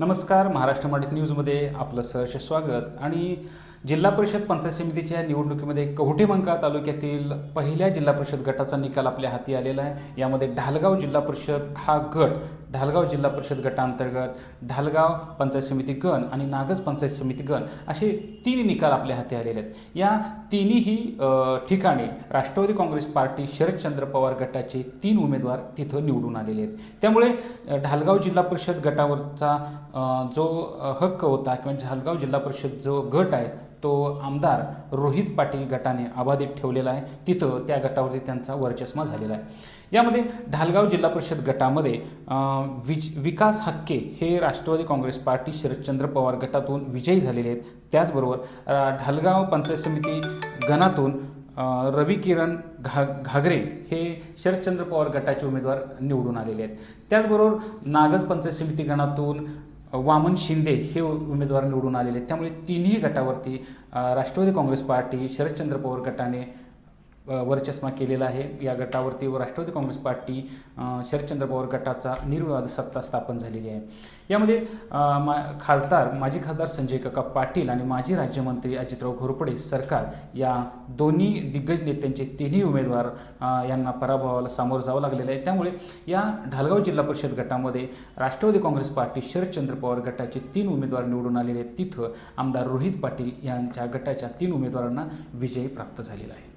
नमस्कार महाराष्ट्र मराठी न्यूजमध्ये आपलं सहर्ष स्वागत. आणि जिल्हा परिषद पंचायत समितीच्या निवडणुकीमध्ये कवठेमंका तालुक्यातील पहिल्या जिल्हा परिषद गटाचा निकाल आपल्या हाती आलेला आहे. यामध्ये ढालगाव जिल्हा परिषद हा गट ढालगाव जिल्हा परिषद गटांतर्गत ढालगाव पंचायत समिती गण आणि नागज पंचायत समिती गण असे तीन निकाल आपल्या हाती आलेले आहेत. या तिन्ही ठिकाणी राष्ट्रवादी काँग्रेस पार्टी शरदचंद्र पवार गटाचे तीन उमेदवार तिथं निवडून आलेले आहेत. त्यामुळे ढालगाव जिल्हा परिषद गटावरचा जो हक्क होता किंवा ढालगाव जिल्हा परिषद जो गट आहे तो आमदार रोहित पाटील गटाने अबाधित ठेवलेला आहे. तिथं त्या गटावरती त्यांचा वर्चस्व झालेला आहे. यामध्ये ढालगाव जिल्हा परिषद गटामध्ये विज विकास हक्के हे राष्ट्रवादी काँग्रेस पार्टी शरदचंद्र पवार गटातून विजयी झालेले आहेत. त्याचबरोबर ढालगाव पंचायत समिती गणातून रवी किरण घा घागरे हे शरदचंद्र पवार गटाचे उमेदवार निवडून आलेले आहेत. त्याचबरोबर नागज पंचायत समिती गणातून वामन शिंदे हे उमेदवार निवडून आलेले आहेत. त्यामुळे तिन्ही गटावरती राष्ट्रवादी काँग्रेस पार्टी शरदचंद्र पवार गटाने वर्चस्मा केलेला आहे. या गटावरती व राष्ट्रवादी काँग्रेस पार्टी शरदचंद्र पवार गटाचा निर्विवाद सत्ता स्थापन झालेली आहे. यामध्ये मा खासदार माजी खासदार संजय काका पाटील आणि माजी राज्यमंत्री अजितराव घोरपडे सरकार या दोन्ही दिग्गज नेत्यांचे तिन्ही उमेदवार यांना पराभवाला सामोरं जावं लागलेलं आहे. त्यामुळे या ढालगाव जिल्हा परिषद गटामध्ये राष्ट्रवादी काँग्रेस पार्टी शरदचंद्र पवार गटाचे तीन उमेदवार निवडून आलेले आहेत. तिथं आमदार रोहित पाटील यांच्या गटाच्या तीन उमेदवारांना विजय प्राप्त झालेला आहे.